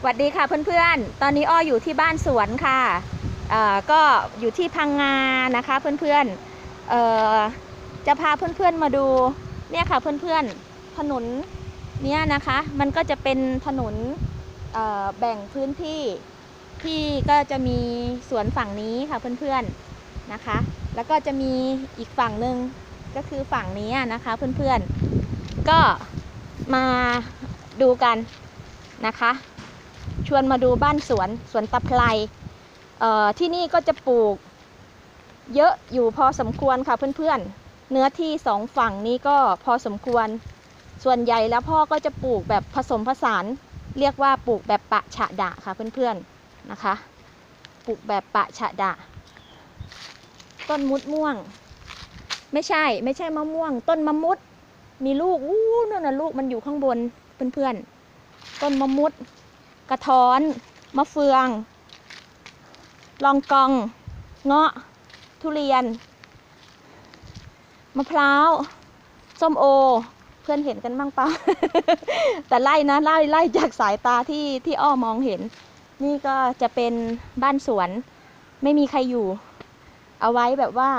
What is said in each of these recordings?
สวัสดีค่ะเพื่อนๆ ตอนนี้อ้ออยู่ที่บ้านสวนค่ะก็อยู่ที่พังงานะคะเพื่อนๆเอ่อจะพาเพื่อนๆมาดูเนี่ยค่ะเพื่อนๆถนนเนี่ยนะคะมันก็จะเป็นถนนแบ่งพื้นที่ที่ก็จะมีสวนฝั่งนี้ค่ะเพื่อนๆนะคะ แล้วก็จะมีอีกฝั่งหนึ่งก็คือฝั่งนี้นะคะเพื่อนๆก็มาดูกันนะคะ ชวนมาดูบ้านสวนสวนตะไคร้ที่นี่ก็จะปลูกเยอะอยู่พอสมควรค่ะเพื่อนๆ เนื้อที่สองฝั่งนี้ก็พอสมควร ส่วนใหญ่แล้วพ่อก็จะปลูกแบบผสมผสาน เรียกว่าปลูกแบบปะฉะดะค่ะเพื่อนๆนะคะ ปลูกแบบปะฉะดะ ต้นมุดม่วง ไม่ใช่ไม่ใช่มะม่วง ต้นมะมุด มีลูกอู้นั่นน่ะลูกมันอยู่ข้างบนเพื่อนๆ ต้นมะมุด กระท้อน มะเฟือง ลองกอง เงาะ ทุเรียน มะพร้าว ส้มโอ เพื่อนเห็นกันบ้างเปล่า แต่ไล่นะไล่ไล่จากสายตาที่ที่อ้อมองเห็น นี่ก็จะเป็นบ้านสวน ไม่มีใครอยู่ เอาไว้แบบว่า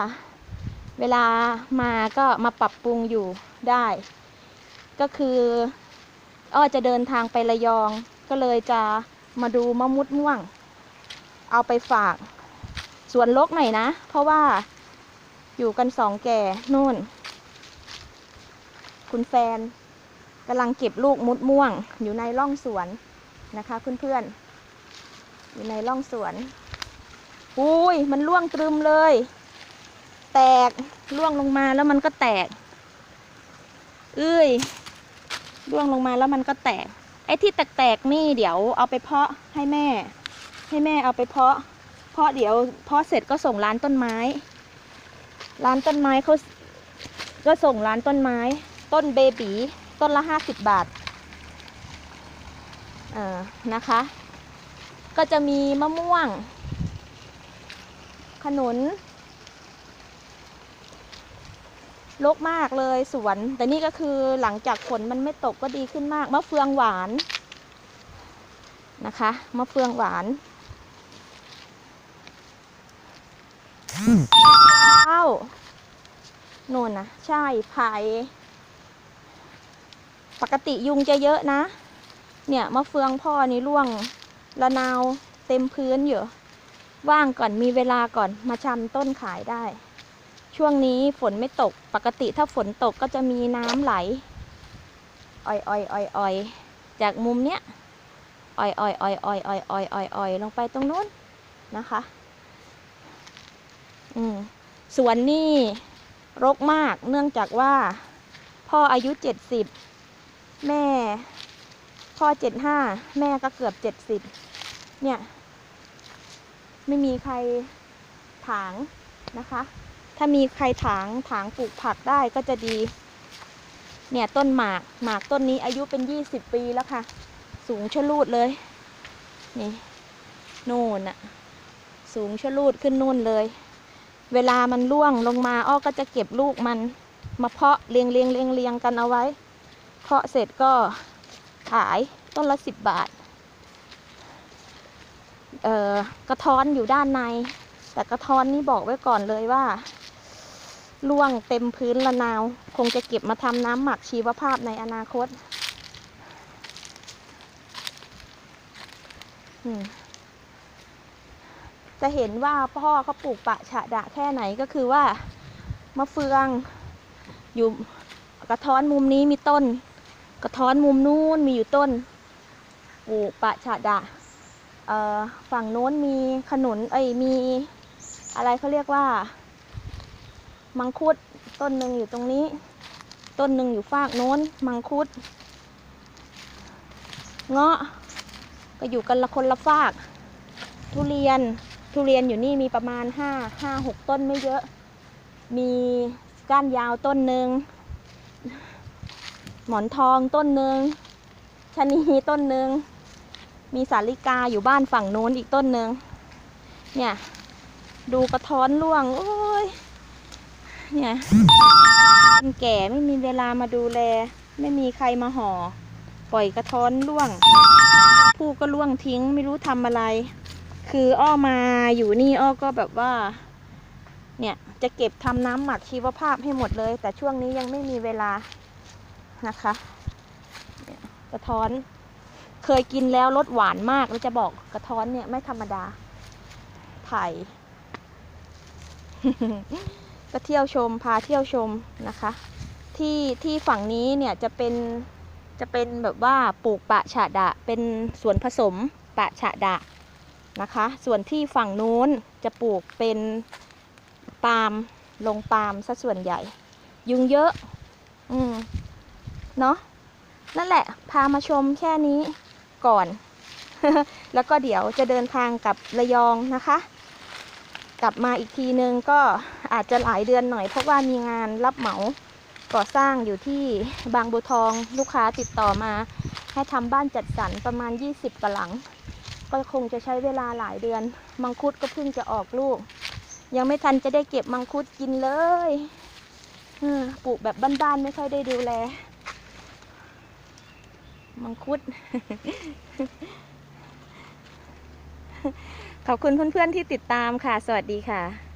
เวลามาก็มาปรับปรุงอยู่ได้ ก็คืออ้อจะเดินทางไประยอง ก็เลยจะมาดูมะมุดม่วง เอาไปฝากสวนลกหน่อยนะ เพราะว่าอยู่กันสองแก่นู่น คุณแฟนกำลังเก็บลูกมุดม่วง อยู่ในร่องสวนนะคะเพื่อนๆอยู่ในร่องสวนอุ้ยมันร่วงตรึมเลย แตกร่วงลงมาแล้วมันก็แตกเอ้ยร่วงลงมาแล้วมันก็แตก ไอ้ที่แตกๆนี่เดี๋ยวเอาไปเพาะให้แม่ ให้แม่เอาไปเพาะ เพาะเดี๋ยวเพาะเสร็จก็ส่งร้านต้นไม้ ร้านต้นไม้เขาก็ส่งร้านต้นไม้ ต้นเบบีต้นละห้าสิบบาทเออนะคะ ก็จะมีมะม่วง ขนุน รกมากเลยสวน แต่นี่ก็คือหลังจากฝนมันไม่ตกก็ดีขึ้นมากมะเฟืองหวานนะคะมะเฟืองหวานข้าวโน่นนะใช่ไผ่ปกติยุงจะเยอะนะ เนี่ยมะเฟืองพ่อนี่ร่วงละนาวเต็มพื้นอยู่ ว่างก่อนมีเวลาก่อนมาชำต้นขายได้ ช่วงนี้ฝนไม่ตกปกติถ้าฝนตกก็จะมีน้ำไหลอ่อยอ่อยอ่อยอ่อยจากมุมเนี้ยอ่อยอ่อยอ่อยอ่อยอ่อยอ่อยอ่อยอ่อยลงไปตรงนู้นนะคะ อืมสวนนี่รกมากเนื่องจากว่า พ่ออายุเจ็ดสิบแม่ พ่อเจ็ดห้าแม่ก็เกือบเจ็ดสิบเนี่ย ไม่มีใครถางนะคะ ถ้ามีใครถางถางปลูกผักได้ก็จะดี เนี่ยต้นหมากหมากต้นนี้อายุเป็นยี่สิบปีแล้วค่ะ สูงชะลูดเลย นี่โน่นอะสูงชะลูดขึ้นนู่นเลย เวลามันร่วงลงมาอ้อก็จะเก็บลูกมันมาเพาะเรียงเรียงเรียงเรียงกันเอาไว้ เพาะเสร็จก็ขายต้นละสิบบาท เอ่อกระท้อนอยู่ด้านใน แต่กระท้อนนี่บอกไว้ก่อนเลยว่า ล่วงเต็มพื้นละนาว คงจะเก็บมาทำน้ำหมักชีวภาพในอนาคตจะเห็นว่าพ่อเขาปลูกปะฉะดะแค่ไหนก็คือว่ามะเฟือง อยู่กระท้อนมุมนี้มีต้น กระท้อนมุมนู้นมีอยู่ต้นปลูกปะฉะดะฝั่งโน้นมีขนุนเอ้ยมีอะไรเขาเรียกว่า มังคุด ต้นหนึ่งอยู่ตรงนี้ ต้นหนึ่งอยู่ฝากโน้น มังคุด เงาะ ก็อยู่กันละคนละฝาก ทุเรียน ทุเรียนอยู่นี่มีประมาณห้าห้าหกต้นไม่เยอะ มีก้านยาวต้นหนึ่ง หมอนทองต้นหนึ่งชะนีต้นหนึ่ง มีสาลิกาอยู่บ้านฝั่งโน้นอีกต้นหนึ่งเนี่ย ดูกระท้อนร่วง โอ้ย เนี่ยคนแก่ไม่มีเวลามาดูแล ไม่มีใครมาห่อ ปล่อยกระท้อนร่วง ผู้ก็ล่วงทิ้งไม่รู้ทำอะไร คืออ้อมาอยู่นี่อ้อก็แบบว่า เนี่ยจะเก็บทำน้ำหมักชีวภาพให้หมดเลย แต่ช่วงนี้ยังไม่มีเวลานะคะกระท้อน เคยกินแล้วรสหวานมากแล้วจะบอกกระท้อนเนี่ยไม่ธรรมดาไผ่ ก็เที่ยวชมพาเที่ยวชมนะคะ ที่ที่ฝั่งนี้เนี่ยจะเป็นจะเป็นแบบว่าปลูกปะฉะดะ เป็นสวนผสมปะฉะดะนะคะ ส่วนที่ฝั่งนู้นจะปลูกเป็นปาล์มลงปาล์มซะส่วนใหญ่ ยุงเยอะ อืมเนาะนั่นแหละ พามาชมแค่นี้ก่อน แล้วก็เดี๋ยวจะเดินทางกับระยองนะคะ กลับมาอีกทีนึงก็อาจจะหลายเดือนหน่อย เพราะว่ามีงานรับเหมาก่อสร้างอยู่ที่บางบัวทองลูกค้าติดต่อมา ให้ทำบ้านจัดสรรประมาณ 20กว่าหลัง ก็คงจะใช้เวลาหลายเดือน มังคุดก็เพิ่งจะออกลูก ยังไม่ทันจะได้เก็บมังคุดกินเลยปลูกแบบบ้านๆไม่ค่อยได้ดูแล มังคุด ขอบคุณเพื่อนๆที่ติดตามค่ะ สวัสดีค่ะ